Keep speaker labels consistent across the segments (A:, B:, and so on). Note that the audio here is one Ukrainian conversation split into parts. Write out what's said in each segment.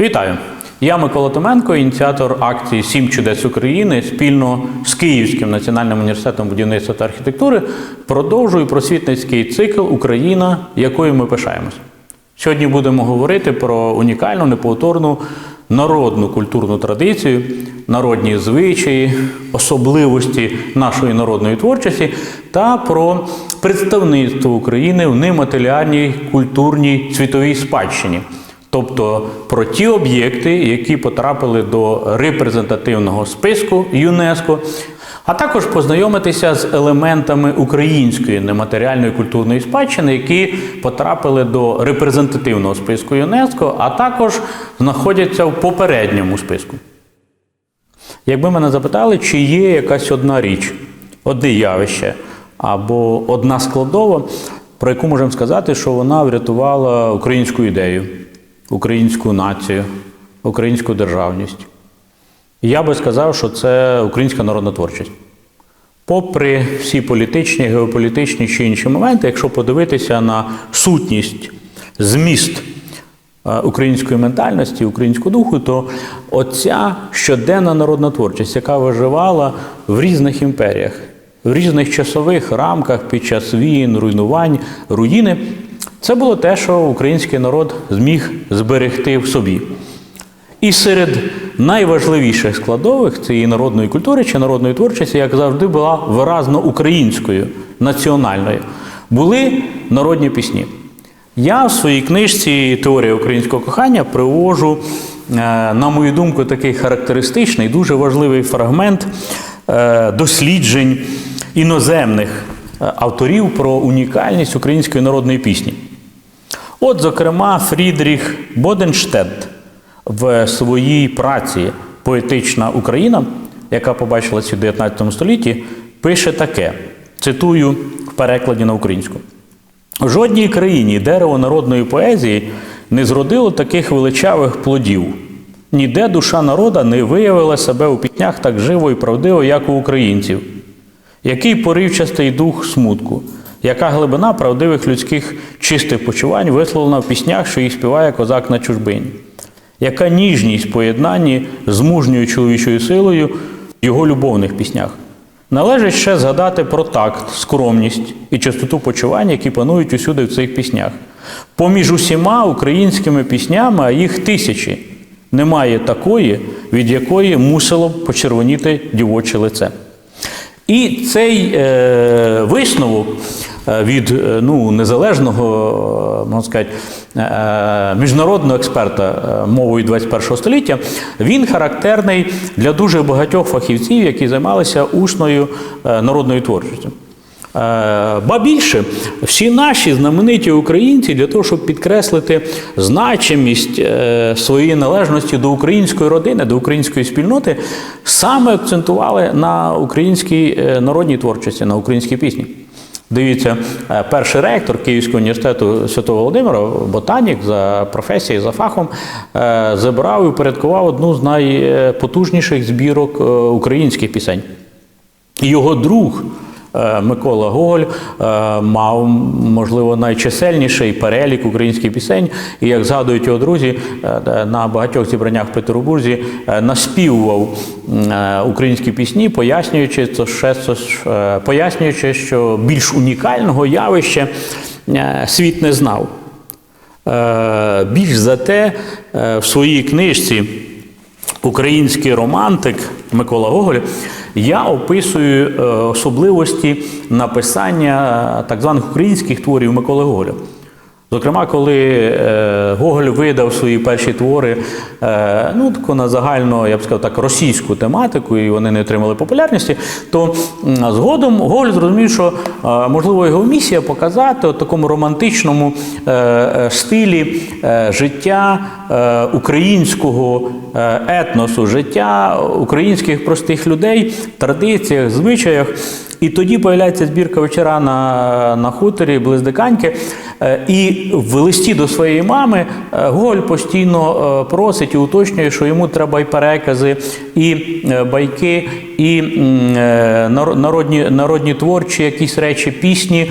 A: Вітаю! Я Микола Томенко, ініціатор акції Сім чудес України спільно з Київським національним університетом будівництва та архітектури продовжую просвітницький цикл Україна, якою ми пишаємось. Сьогодні будемо говорити про унікальну, неповторну народну культурну традицію, народні звичаї, особливості нашої народної творчості та про представництво України в нематеріальній культурній світовій спадщині. Тобто про ті об'єкти, які потрапили до репрезентативного списку ЮНЕСКО, а також познайомитися з елементами української нематеріальної культурної спадщини, які потрапили до репрезентативного списку ЮНЕСКО, а також знаходяться в попередньому списку. Якби мене запитали, чи є якась одна річ, одне явище або одна складова, про яку можемо сказати, що вона врятувала українську ідею, українську націю, українську державність. Я би сказав, що це українська народна творчість. Попри всі політичні, геополітичні чи інші моменти, якщо подивитися на сутність, зміст е, української ментальності, українського духу, то оця щоденна народна творчість, яка виживала в різних імперіях, в різних часових рамках під час війн, руйнувань, руїни, це було те, що український народ зміг зберегти в собі. І серед найважливіших складових цієї народної культури чи народної творчості, як завжди, була виразно українською, національною, були народні пісні. Я в своїй книжці Теорія українського кохання привожу, е, на мою думку, такий характеристичний, дуже важливий фрагмент е, досліджень іноземних е, авторів про унікальність української народної пісні. От, зокрема, Фрідріх Боденштедт в своїй праці Поетична Україна, яка побачилася в 19 столітті, пише таке: цитую в перекладі на українську. В жодній країні дерево народної поезії не зродило таких величавих плодів. Ніде душа народа не виявила себе у пітнях так живо і правдиво, як у українців. Який поривчастий дух смутку, яка глибина правдивих людських чистих почувань висловлена в піснях, що їх співає козак на чужбині, яка ніжність поєднанні з мужньою чоловічою силою в його любовних піснях. Належить ще згадати про такт, скромність і чистоту почувань, які панують усюди в цих піснях. Поміж усіма українськими піснями, а їх тисячі, немає такої, від якої мусило б почервоніти дівоче лице. І цей е, висновок від е, ну, незалежного, е, можна сказати, е, міжнародного експерта е, мовою 21 століття, він характерний для дуже багатьох фахівців, які займалися усною е, народною творчістю. Е, Ба більше, всі наші знамениті українці для того, щоб підкреслити значимість е, своєї належності до української родини, до української спільноти, саме акцентували на українській е, народній творчості, на українській пісні. Дивіться, е, перший ректор Київського університету Святого Володимира, ботанік за професією, за фахом, е, забрав і упорядкував одну з найпотужніших збірок е, українських пісень. Його друг Микола Гоголь е, мав, можливо, найчисельніший перелік українських пісень. І як згадують його друзі, е, на багатьох зібраннях в Петербурзі е, наспівував е, українські пісні, пояснюючи, що, ще, е, пояснюючи, що більш унікального явища е, світ не знав. Е, Більш за те, е, в своїй книжці Український романтик Микола Гоголь, я описую е, особливості написання е, так званих українських творів Миколи Гоголя. Зокрема, коли е, Гоголь видав свої перші твори е, ну, таку на загально, я б сказав так, російську тематику, і вони не отримали популярності, то згодом Гоголь зрозумів, що е, можливо його місія показати в такому романтичному стилі життя українського етносу, життя українських простих людей, традиціях, звичаях. І тоді появляється збірка вечора на, на хуторі Близдиканьки, Е, І в листі до своєї мами е, Гоголь постійно е, просить і уточнює, що йому треба і перекази, і е, байки, і народні, народні творчі якісь речі, пісні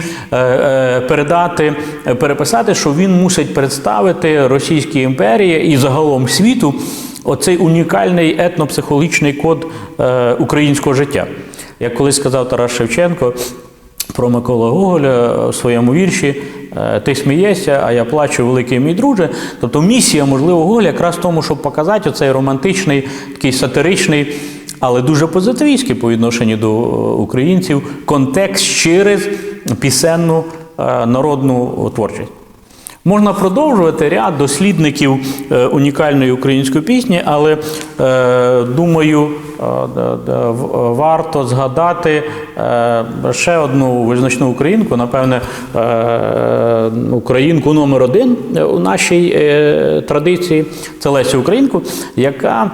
A: передати, переписати, що він мусить представити Російській імперії і загалом світу оцей унікальний етнопсихологічний код українського життя. Як колись сказав Тарас Шевченко, про Микола Гоголя в своєму вірші е, Ти смієшся, а я плачу, великий мій друже. Тобто місія, можливо, Гоголя якраз в тому, щоб показати оцей романтичний, такий сатиричний, але дуже позитивістський по відношенню до е, українців контекст через пісенну е, народну творчість. Можна продовжувати ряд дослідників е, унікальної української пісні, але е, думаю, е, варто згадати ще одну визначну українку, напевне, українку номер один у нашій традиції. Це Леся Українку, яка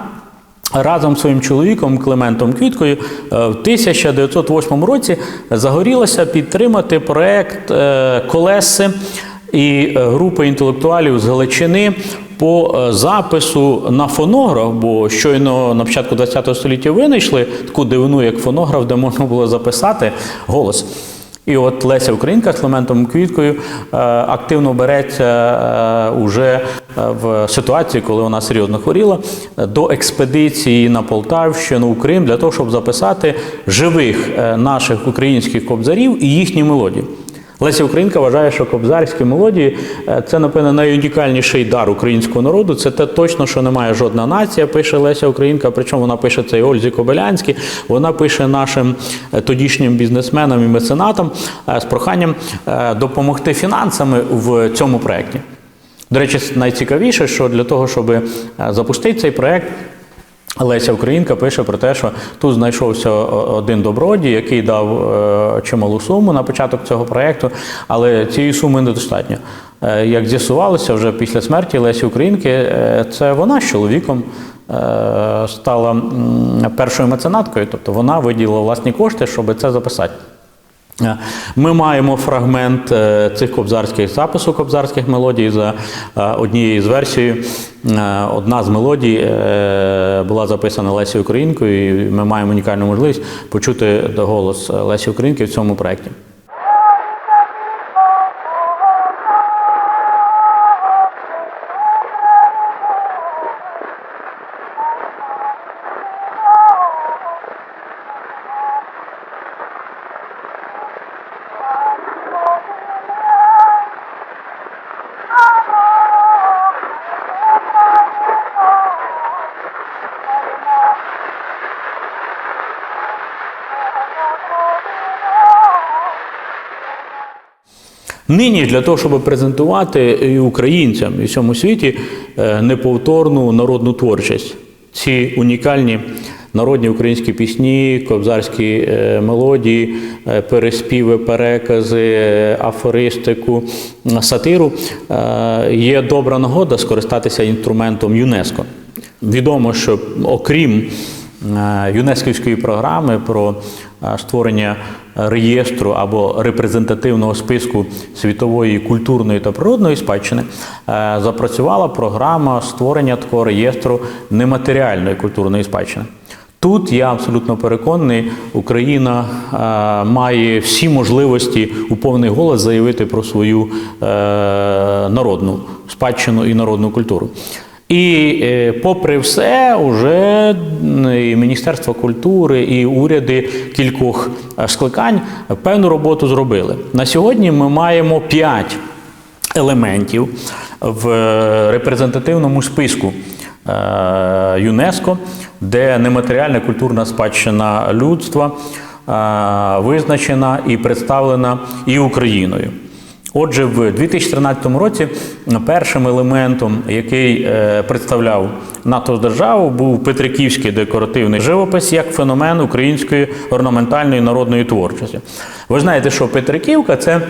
A: разом з своїм чоловіком Клементом Квіткою в 1908 році загорілася підтримати проект Колеси і е, групи інтелектуалів з Галичини по е, запису на фонограф, бо щойно на початку ХХ століття винайшли таку дивину, як фонограф, де можна було записати голос. І от Леся Українка з Клементом Квіткою е, активно береться уже в ситуації, коли вона серйозно хворіла, до експедиції на Полтавщину у Крим для того, щоб записати живих наших українських кобзарів і їхні мелодії. Леся Українка вважає, що кобзарські мелодії е, це, напевно, найунікальніший дар українського народу. Це те точно, що немає жодна нація, пише Леся Українка. Причому вона пише це і Ользі Кобилянській, вона пише нашим е, тодішнім бізнесменам і меценатам е, з проханням допомогти фінансами в цьому проєкті. До речі, найцікавіше, що для того, щоб запустити цей проєкт, Леся Українка пише про те, що тут знайшовся один добродій, який дав е, чималу суму на початок цього проєкту, але цієї суми недостатньо. Е, Як з'ясувалося вже після смерті Лесі Українки, е, це вона з чоловіком е, стала першою меценаткою, тобто вона виділила власні кошти, щоб це записати. Е, Ми маємо фрагмент е, цих кобзарських запису кобзарських мелодій за е, однією з версією. Е, Одна з мелодій була записана Лесі Українкою, і ми маємо унікальну можливість почути голос Лесі Українки в цьому проєкті. Нині для того, щоб презентувати і українцям і всьому світі е, неповторну народну творчість, ці унікальні народні українські пісні, кобзарські е, мелодії, е, переспіви, перекази, афористику, сатиру, є добра нагода скористатися інструментом ЮНЕСКО. Відомо, що окрім ЮНЕСКівської програми про створення реєстру або репрезентативного списку світової культурної та природної спадщини, е, запрацювала програма створення такого реєстру нематеріальної культурної спадщини. Тут я абсолютно переконаний, Україна е, має всі можливості у повний голос заявити про свою е, народну спадщину і народну культуру. І е, попри все, вже і Міністерство культури і уряди кількох е, скликань певну роботу зробили. На сьогодні ми маємо п'ять елементів в репрезентативному списку е, ЮНЕСКО, де нематеріальна культурна спадщина людства визначена і представлена і Україною. Отже, в 2013 році першим елементом, який е, представляв НАТО державу, був Петриківський декоративний живопис як феномен української орнаментальної народної творчості. Ви знаєте, що Петриківка це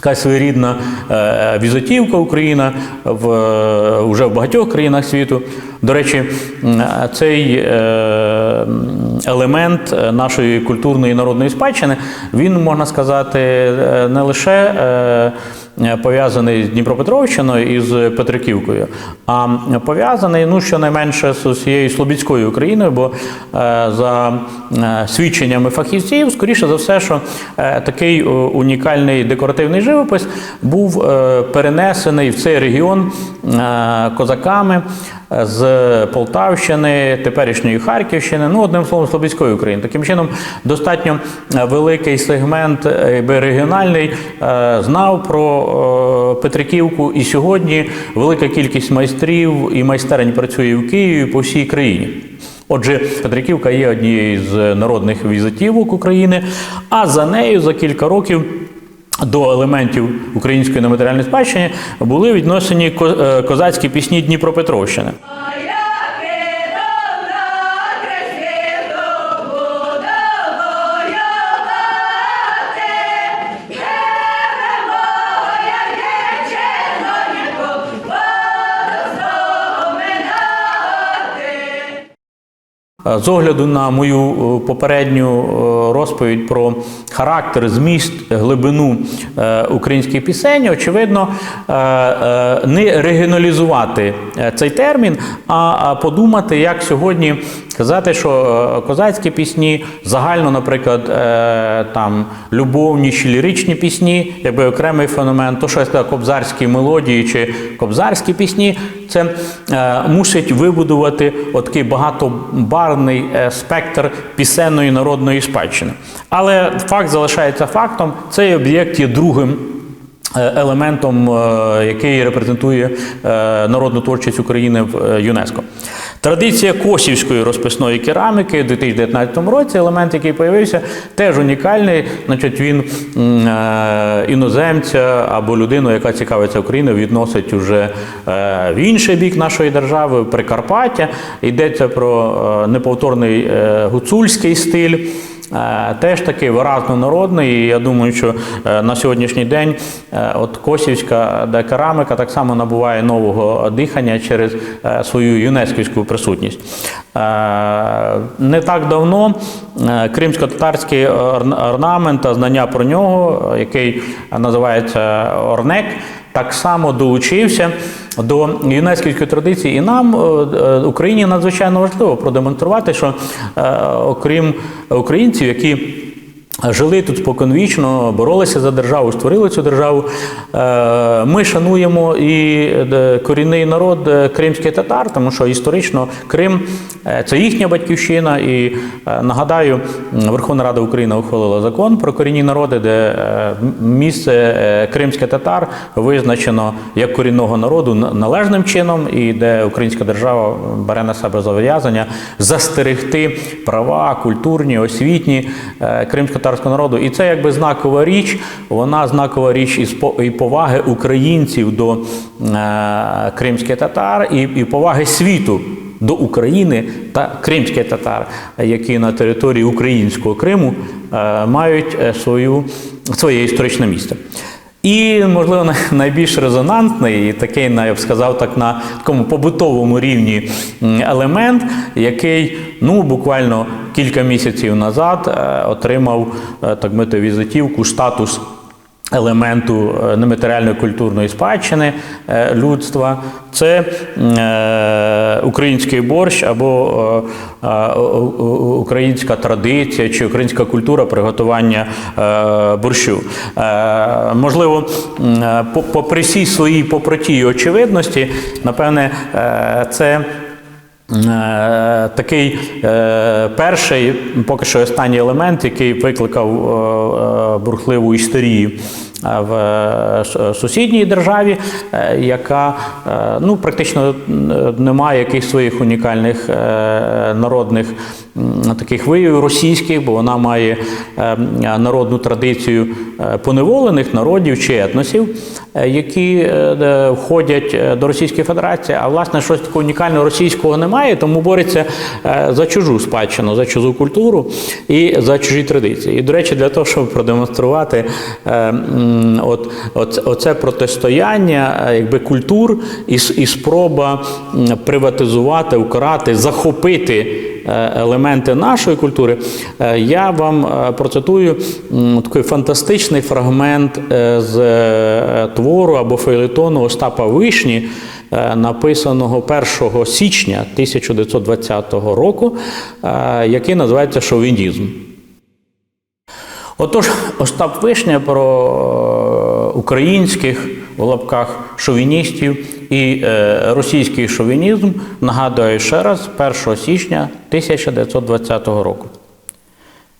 A: якась своєрідна е, візитівка Україна в, е, вже в багатьох країнах світу. До речі, цей е, елемент нашої культурної і народної спадщини, він, можна сказати, не лише пов'язаний з Дніпропетровщиною і з Петриківкою, а пов'язаний ну щонайменше з усією Слобідською Україною, бо е, за е, свідченнями фахівців, скоріше за все, що е, такий е, унікальний декоративний живопис був е, перенесений в цей регіон е, козаками з Полтавщини, теперішньої Харківщини, ну одним словом, Слобідської України. Таким чином, достатньо е, великий сегмент е, якби, регіональний е, знав про Петриківку, і сьогодні велика кількість майстрів і майстерень працює в Києві по всій країні. Отже, Петриківка є однією з народних візитівок України, а за нею за кілька років. До елементів української нематеріальної спадщини були віднесені ко- е, козацькі пісні Дніпропетровщини. З огляду на мою е, попередню е, розповідь про характер, зміст, глибину е, українських пісень, очевидно, е, е, не регіоналізувати е, цей термін, а подумати, як сьогодні казати, що е, козацькі пісні загально, наприклад, е, там любовні чи ліричні пісні, якби окремий феномен, то що я сказав, кобзарські мелодії чи кобзарські пісні, це е, мусить вибудувати такий багатобарвний е, спектр пісенної народної спадщини. Але факт залишається фактом: цей об'єкт є другим. Е, Елементом, е, який репрезентує е, народну творчість України в ЮНЕСКО. Традиція косівської розписної кераміки у 2019 році, елемент, який з'явився, теж унікальний. Значить, він іноземця або людину, яка цікавиться Україною, відносить уже в інший бік нашої держави, Прикарпаття. Йдеться про неповторний гуцульський стиль. Е, Теж таки виразно народний, і я думаю, що е, на сьогоднішній день е, от косівська де кераміка так само набуває нового дихання через свою юнесківську присутність. Не так давно кримсько-татарський орнамент та знання про нього, який називається Орнек, так само долучився до юнесківської традиції, і нам, е, е, Україні, надзвичайно важливо продемонструвати, що е, окрім українців, які жили тут споконвічно, боролися за державу, створили цю державу, е, ми шануємо і е, корінний народ е, кримський татар, тому що історично Крим це їхня батьківщина. І нагадаю, Верховна Рада України ухвалила закон про корінні народи, де місце кримське татар визначено як корінного народу належним чином, і де українська держава бере на себе зобов'язання застерегти права культурні, освітні е, кримсько-татарського народу. І це якби знакова річ. Вона знакова річ і поваги українців до е, кримських татар, і, і поваги світу до України та кримських татар, які на території українського Криму е, мають е, свою, своє історичне місце. І, можливо, най- найбільш резонансний, і такий, я б сказав, так на такому побутовому рівні елемент, який ну, буквально кілька місяців назад е, отримав е, так мити візитівку, статус елементу е, нематеріальної культурної спадщини е, людства. Це е, український борщ або українська традиція чи українська культура приготування борщу. Можливо, по- попри всій своїй попроті і очевидності, напевне, це. Е, Такий е, перший, поки що останній елемент, який викликав е, бурхливу історію в е, сусідній державі, е, яка е, ну, практично е, не має якихось своїх унікальних е, народних таких виявів російських, бо вона має е, народну традицію е, поневолених народів чи етносів, е, які е, входять е, до Російської Федерації. А власне щось такого унікального російського немає, тому бореться е, за чужу спадщину, за чужу культуру і за чужі традиції. І, до речі, для того, щоб продемонструвати е, от, от, оце протистояння е, якби, культур і, і спроба приватизувати, укарати, захопити е, елементи нашої культури, е, я вам процитую такий фантастичний фрагмент з твору або фейлетону Остапа Вишні, написаного 1 січня 1920 року, який називається Шовінізм. Отож, Остап Вишня про е, українських в лапках шовіністів і е, російський шовінізм нагадує ще раз 1 січня 1920 року.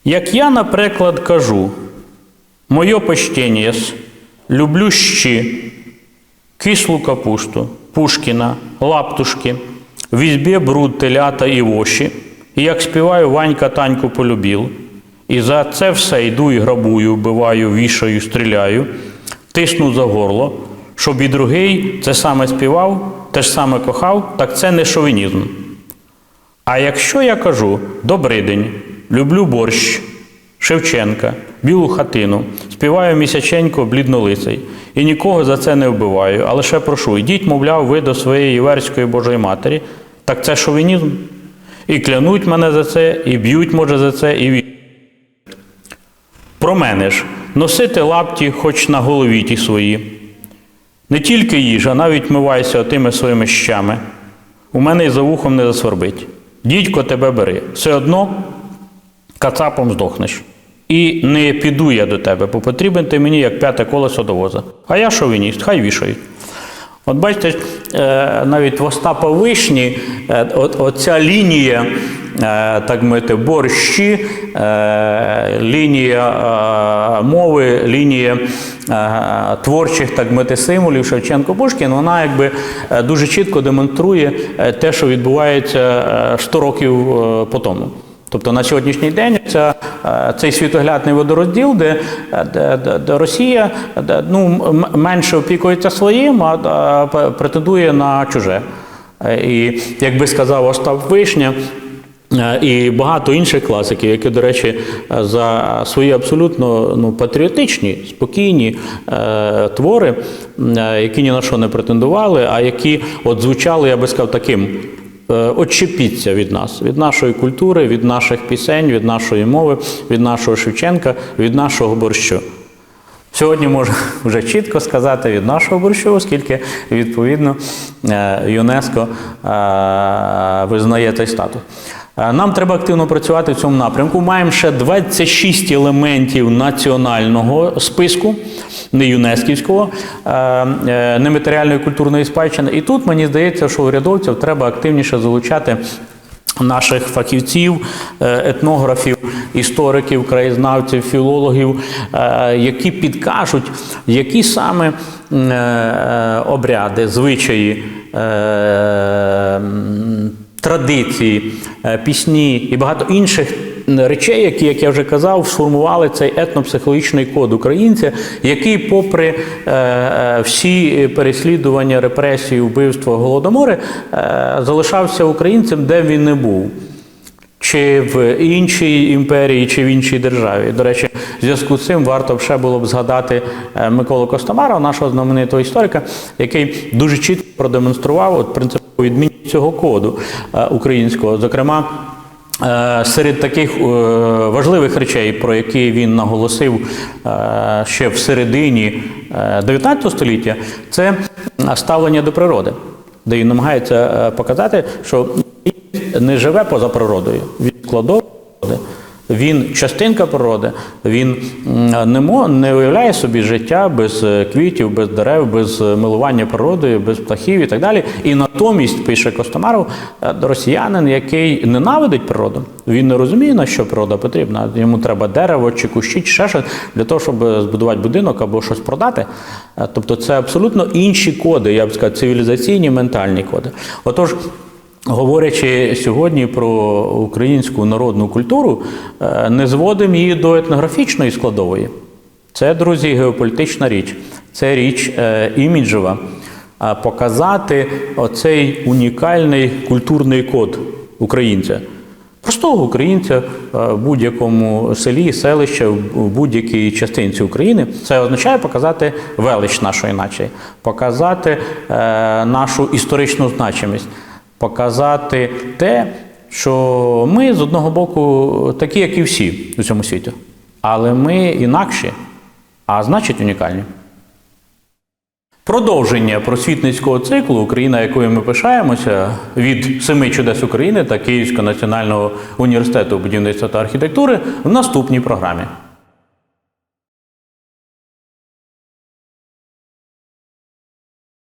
A: Як я, наприклад, кажу, моє почтення, люблю щі, кислу капусту, Пушкіна, лаптушки, в ізбі бруд телята і воші, і як співаю Ванька Таньку полюбіл, і за це все йду і грабую, вбиваю, вішаю, стріляю, тисну за горло, щоб і другий це саме співав, те ж саме кохав, так це не шовінізм. А якщо я кажу добрий день, люблю борщ, Шевченка, білу хатину, співаю місяченько бліднолицей, і нікого за це не вбиваю, а лише прошу, йдіть, мовляв, ви до своєї іверської Божої Матері, так це шовінізм. І клянуть мене за це, і б'ють, може, за це, і ві- Про мене ж носити лапті хоч на голові ті свої. Не тільки їж, а навіть мивайся отими своїми щами. У мене й за вухом не засвербить. Дідько тебе бери. Все одно кацапом здохнеш. І не піду я до тебе, бо потрібен ти мені як п'яте колесо до воза. А я шовініст, хай вішають. От бачите, е, навіть в Остапа Вишні е, оця лінія, так мовити, борщі, е, лінія е, мови, лінія е, творчих, так мовити, символів Шевченко Пушкін, вона якби е, дуже чітко демонструє е, те, що відбувається е, 100 років е, по тому. Тобто на сьогоднішній день ця, е, цей світоглядний водорозділ, де, е, де, де, Росія де, ну, менше опікується своїм, а, а претендує на чуже. Е, І як би сказав Остап Вишня, е, і багато інших класиків, які, до речі, е, за свої абсолютно ну, патріотичні, спокійні е, твори, е, які ні на що не претендували, а які от звучали, я би сказав, таким Е, від нас, від нашої культури, від наших пісень, від нашої мови, від нашого Шевченка, від нашого борщу. Сьогодні можна вже чітко сказати від нашого борщу, оскільки відповідно е, ЮНЕСКО е, визнає цей статус. Е, Нам треба активно працювати в цьому напрямку. Маємо ще 26 елементів національного списку, не юнесківського, е, е, нематеріальної культурної спадщини. І тут мені здається, що урядовців треба активніше залучати наших фахівців, етнографів, істориків, краєзнавців, філологів, які підкажуть, які саме обряди, звичаї. Традиції, е, пісні і багато інших речей, які, як я вже казав, сформували цей етнопсихологічний код українця, який, попри е, е, всі переслідування, репресії, вбивства, голодомори, залишався українцем, де він не був. Чи в іншій імперії, чи в іншій державі. До речі, в зв'язку з цим варто б ще було б згадати Миколу Костомара, нашого знаменитого історика, який дуже чітко продемонстрував от принципову відмінність цього коду е, українського. Зокрема, е, серед таких е, важливих речей, про які він наголосив ще в середині е, 19 століття, це ставлення до природи, де він намагається показати, що не живе поза природою, він складовий природи, він частинка природи, він не, мо, не уявляє собі життя без е, квітів, без дерев, без е, милування природою, без птахів і так далі. І натомість, пише Костомаров, е, росіянин, який ненавидить природу, він не розуміє, на що природа потрібна. Йому треба дерево чи кущі, чи ще щось для того, щоб збудувати будинок або щось продати. Тобто це абсолютно інші коди, я б сказав, цивілізаційні, ментальні коди. Отож, Говорячи сьогодні про українську народну культуру, е, не зводимо її до етнографічної складової. Це, друзі, геополітична річ, це річ е, іміджева. Показати оцей унікальний культурний код українця. Простого українця е, в будь-якому селі, селищі, в будь-якій частинці України. Це означає показати велич нашої нації, показати нашу історичну значимість, показати те, що ми з одного боку такі, як і всі у цьому світі. Але ми інакші, а значить унікальні. Продовження просвітницького циклу Україна, якою ми пишаємося, від семи чудес України та Київського національного університету будівництва та архітектури в наступній програмі.